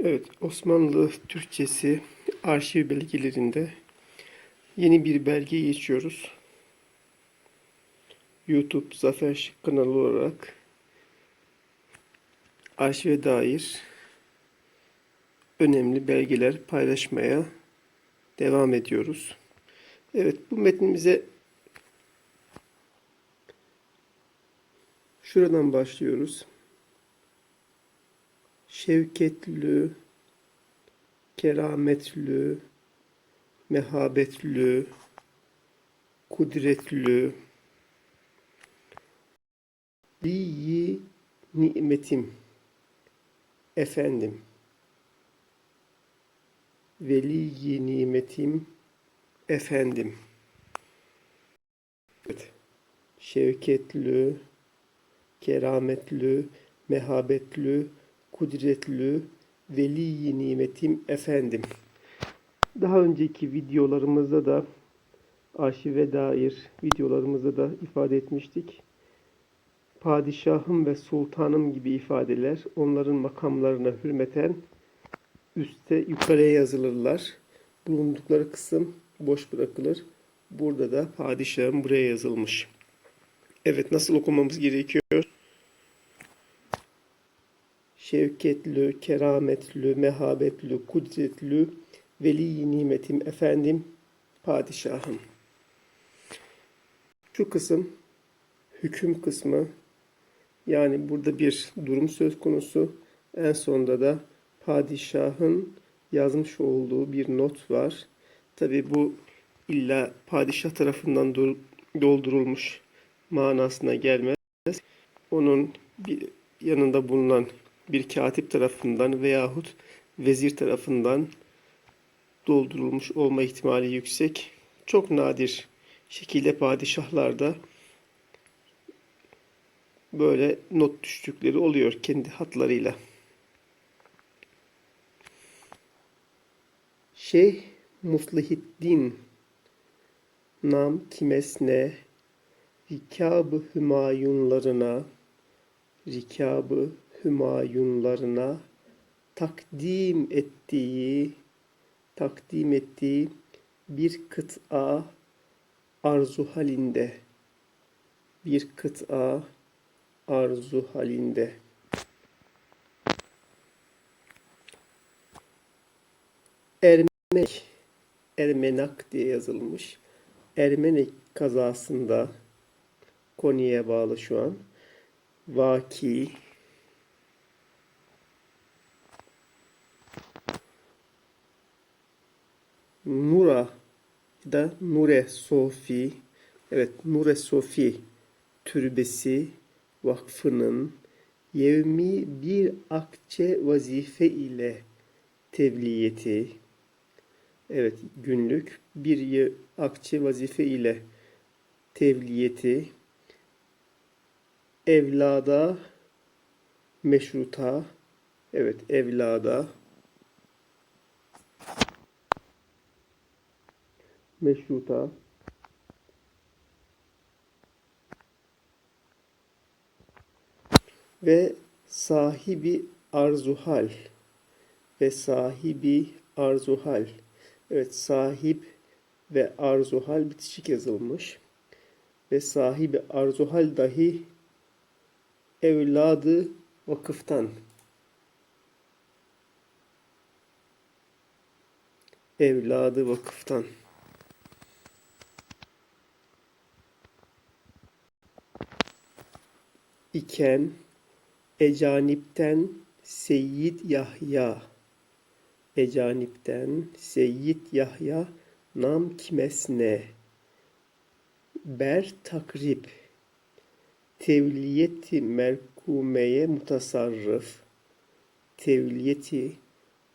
Evet, Osmanlı Türkçesi arşiv belgelerinde yeni bir belge geçiyoruz. YouTube Zafer Şık kanalı olarak arşive dair önemli belgeler paylaşmaya devam ediyoruz. Evet, bu metnimize şuradan başlıyoruz. Şevketlü, kerametlü, mehabetlü, kudretlü, liyi nimetim, efendim, veliyi nimetim, efendim. Evet. Şevketlü, kerametlü, mehabetlü, kudretlü, veli nimetim efendim. Daha önceki videolarımızda da arşive dair videolarımızda da ifade etmiştik. Padişahım ve sultanım gibi ifadeler onların makamlarına hürmeten üste yukarıya yazılırlar. Bulundukları kısım boş bırakılır. Burada da padişahım buraya yazılmış. Evet nasıl okumamız gerekiyor? Şevketlü, kerametlü, mehabetlü, kudretlü, veli nimetim efendim, padişahım. Şu kısım hüküm kısmı. Yani burada bir durum söz konusu. En sonda da padişahın yazmış olduğu bir not var. Tabi bu illa padişah tarafından doldurulmuş manasına gelmez. Onun bir yanında bulunan bir katip tarafından veyahut vezir tarafından doldurulmuş olma ihtimali yüksek. Çok nadir şekilde padişahlarda böyle not düştükleri oluyor kendi hatlarıyla. Şeyh Muslihiddin nam kimesne rikab-ı hümayunlarına rikab-ı hümayunlarına takdim ettiği takdim ettiği bir kıta arzu halinde bir kıta arzu halinde Ermenek Ermenak diye yazılmış. Ermenek kazasında Konya'ya bağlı şu an. Vaki Nura da Nure Sofi evet Nure Sofi türbesi vakfının yevmi bir akçe vazife ile tebliğeti evet günlük bir akçe vazife ile tevliyeti. Evlada meşruta evet evlada meşruta. Ve sahibi arzuhal ve sahibi arzuhal evet sahip ve arzuhal bitişik yazılmış. Ve sahibi arzuhal dahi evladı vakıftan. Evladı vakıftan iken Ecanip'ten Seyyid Yahya. Ecanip'ten Seyyid Yahya nam kimesne? Ber takrib. Tevliyeti merkumeye mutasarrıf. Tevliyeti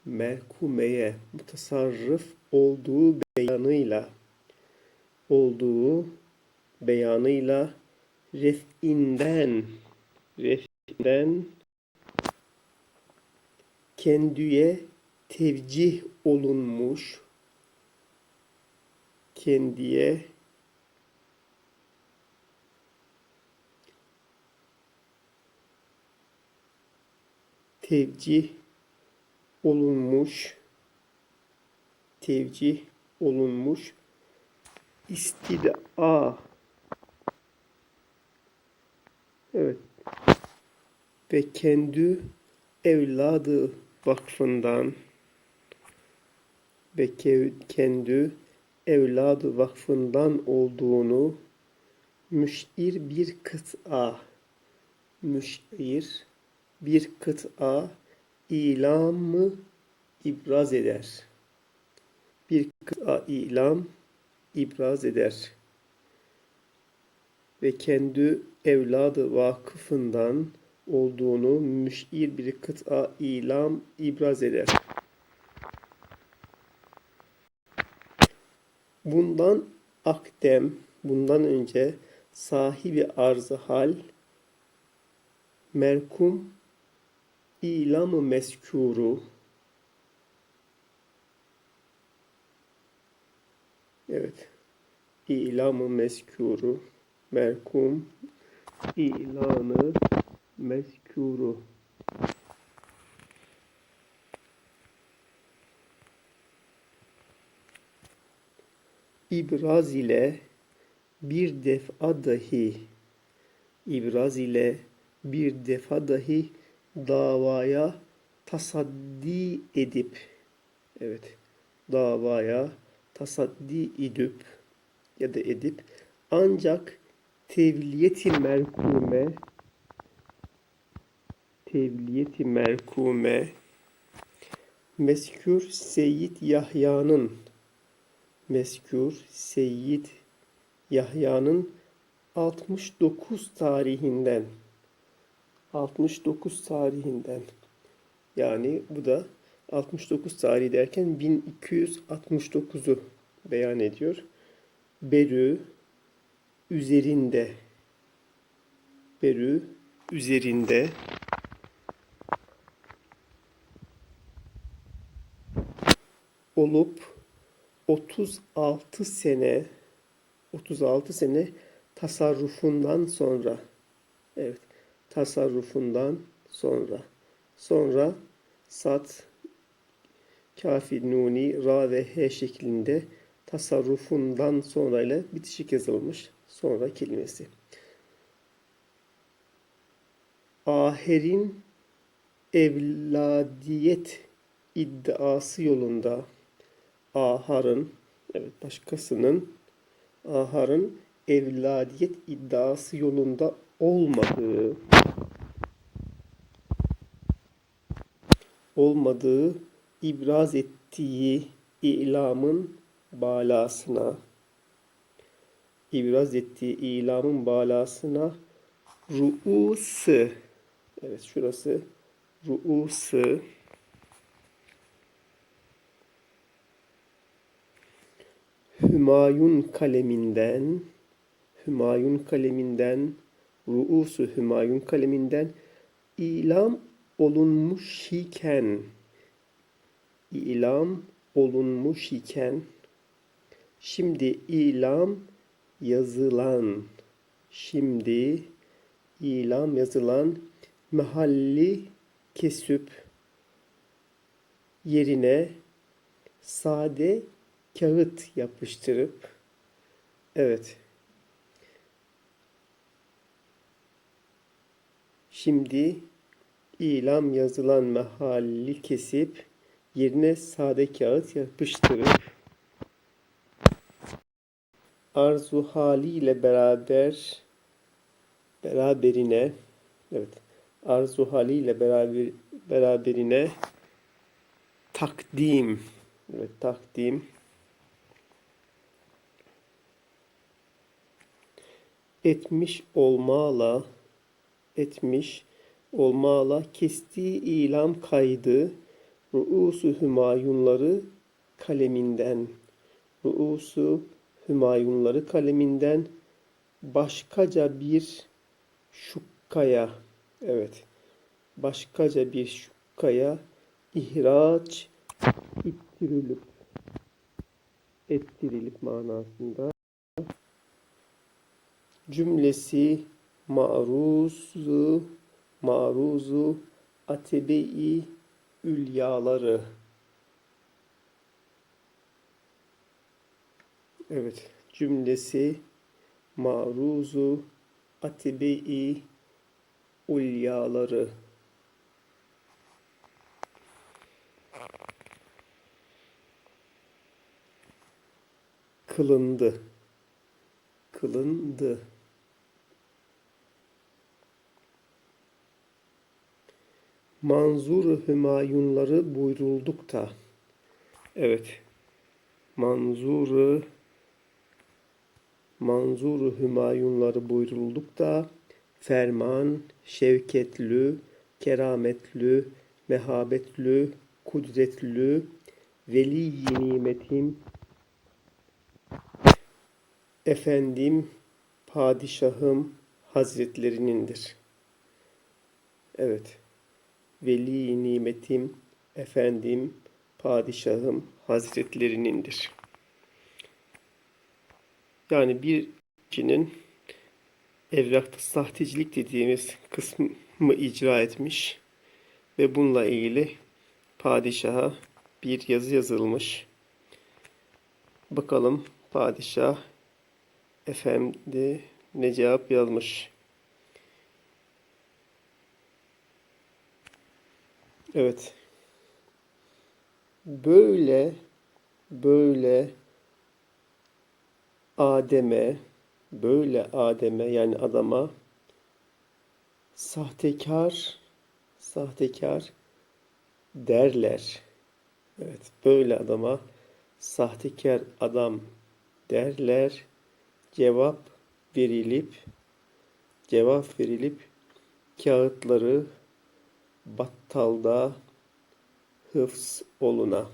merkumeye mutasarrıf olduğu beyanıyla olduğu beyanıyla ref'inden ref'inden kendiye tevcih olunmuş kendiye tevcih olunmuş tevcih olunmuş istida. Evet ve kendi evladı vakfından ve ke- kendi evladı vakfından olduğunu müşir bir kıta müşir bir kıta ilamı ibraz eder. Bir kıta ilam ibraz eder. Ve kendi evladı vakıfından olduğunu müşir bir kıta ilam ibraz eder. Bundan akdem, bundan önce sahibi arzı hal, merkum, ilamı meskuru, evet, ilamı meskuru, merkum, ilanı meskuru. İbraz ile bir defa dahi ibraz ile bir defa dahi davaya tasaddi edip evet davaya tasaddi edip ya da edip ancak tevliyeti merkume tevliyeti merkume meskür Seyyid Yahya'nın meskür Seyyid Yahya'nın 69 tarihinden 69 tarihinden yani bu da 69 tarihi derken 1269'u beyan ediyor. Berü üzerinde Berü üzerinde olup 36 sene 36 sene tasarrufundan sonra evet tasarrufundan sonra sonra sat kafi nuni ra ve he şeklinde tasarrufundan sonra ile bitişik yazılmış sonra kelimesi. Aherin evladiyet iddiası yolunda Ahar'ın evet başkasının Ahar'ın evladiyet iddiası yolunda olmadığı olmadığı ibraz ettiği ilamın balasına ibraz ettiği ilamın balasına ruusu evet şurası ruusu Hümayun kaleminden Hümayun kaleminden Ruusu Hümayun kaleminden ilam olunmuş iken ilam olunmuş iken şimdi ilam yazılan şimdi ilam yazılan mahalli kesüp yerine sade kağıt yapıştırıp evet. Şimdi ilam yazılan mahalli kesip yerine sade kağıt yapıştırıp arzu haliyle beraber beraberine evet arzu haliyle beraber beraberine takdim evet takdim etmiş olmala etmiş olmala kestiği ilam kaydı ruusu hümayunları kaleminden ruusu hümayunları kaleminden başkaca bir şukkaya evet başkaca bir şukkaya ihraç ettirilip ettirilip manasında cümlesi maruzu maruzu atebe-i ülyaları. Evet, cümlesi maruzu atibi ulyaları. Kılındı. Kılındı. Manzur Hümayunları buyurulduk da. Evet. Manzuru Manzuru Hümayunları buyurulduk da ferman, şevketlü, kerametlü, mehabetlü, kudretlü, veli nimetim, efendim, padişahım hazretlerinindir. Evet. Veli nimetim, efendim, padişahım hazretlerinindir. Yani bir kişinin evrakta sahtecilik dediğimiz kısmı icra etmiş ve bununla ilgili padişaha bir yazı yazılmış. Bakalım padişah efendi ne cevap yazmış. Evet. Böyle böyle Adem'e böyle Adem'e yani adama sahtekar sahtekar derler. Evet, böyle adama sahtekar adam derler. Cevap verilip cevap verilip kağıtları battalda hıfz oluna.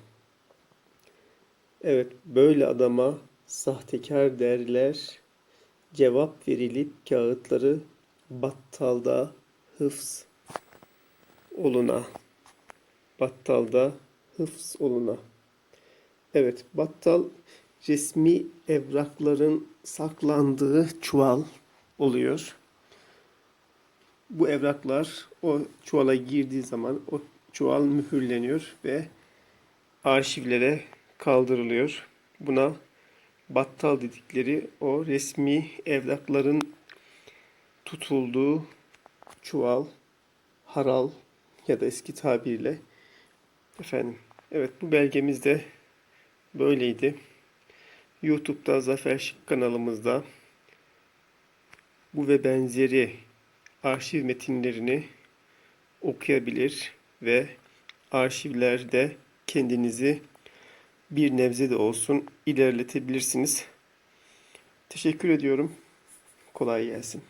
Evet, böyle adama sahtekar derler. Cevap verilip kağıtları battalda hıfz oluna. Battalda hıfz oluna. Evet, battal resmi evrakların saklandığı çuval oluyor. Bu evraklar o çuvala girdiği zaman o çuval mühürleniyor ve arşivlere kaldırılıyor. Buna battal dedikleri o resmi evrakların tutulduğu çuval, haral ya da eski tabirle efendim. Evet bu belgemiz de böyleydi. YouTube'da Zafer Şık kanalımızda bu ve benzeri arşiv metinlerini okuyabilir ve arşivlerde kendinizi bir nebze de olsun ilerletebilirsiniz. Teşekkür ediyorum. Kolay gelsin.